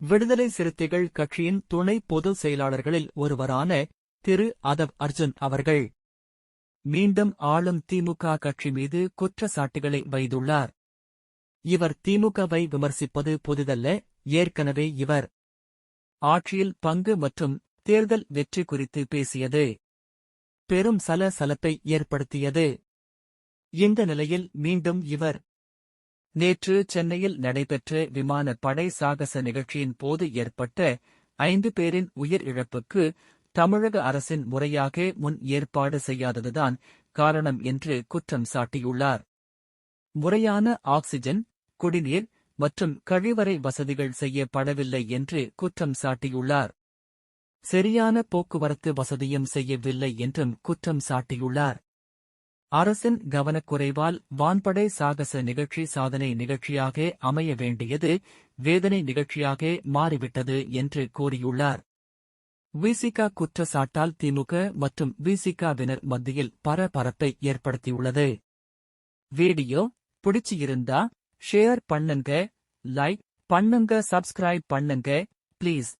விடுதலை சிறுத்தைகள் கட்சியின் துணை பொதுச் செயலாளர்களில் ஒருவரான திரு. அதவ் அர்ஜுன் அவர்கள் மீண்டும் ஆளும் திமுக கட்சி மீது குற்றச்சாட்டுகளை வைத்துள்ளார். இவர் திமுகவை விமர்சிப்பது புதிதல்ல ஏற்கனவே இவர் ஆட்சியில் பங்கு மற்றும் தேர்தல் வெற்றி குறித்து பேசியது. பெரும் சலசலப்பை ஏற்படுத்தியது. இந்த நிலையில் மீண்டும் இவர் நேற்று சென்னையில் நடைபெற்ற விமான படை சாகச நிகழ்ச்சியின் போது ஏற்பட்ட ஐந்து பேரின் உயிர் இழப்புக்கு தமிழக அரசின் முறையாக முன் ஏற்பாடு செய்யாததுதான் காரணம் என்று குற்றம் சாட்டியுள்ளார். முறையான ஆக்சிஜன் குடிநீர் மற்றும் கழிவறை வசதிகள் செய்யப்படவில்லை என்று குற்றம் சாட்டியுள்ளார். சரியான போக்குவரத்து வசதியும் செய்யவில்லை என்றும் குற்றம் சாட்டியுள்ளார். அரசின் கவனக்குறைவால் வான்படை சாகச நிகழ்ச்சி சாதனை நிகழ்ச்சியாக அமைய வேண்டியது வேதனை நிகழ்ச்சியாக மாறிவிட்டது என்று கூறியுள்ளார். விசிகா குற்றச்சாட்டால் திமுக மற்றும் விசிகாவினர் மத்தியில் பரபரப்பை ஏற்படுத்தியுள்ளது. வீடியோ பிடிச்சிருந்தா ஷேர் பண்ணுங்க லைக் பண்ணுங்க சப்ஸ்கிரைப் பண்ணுங்க ப்ளீஸ்.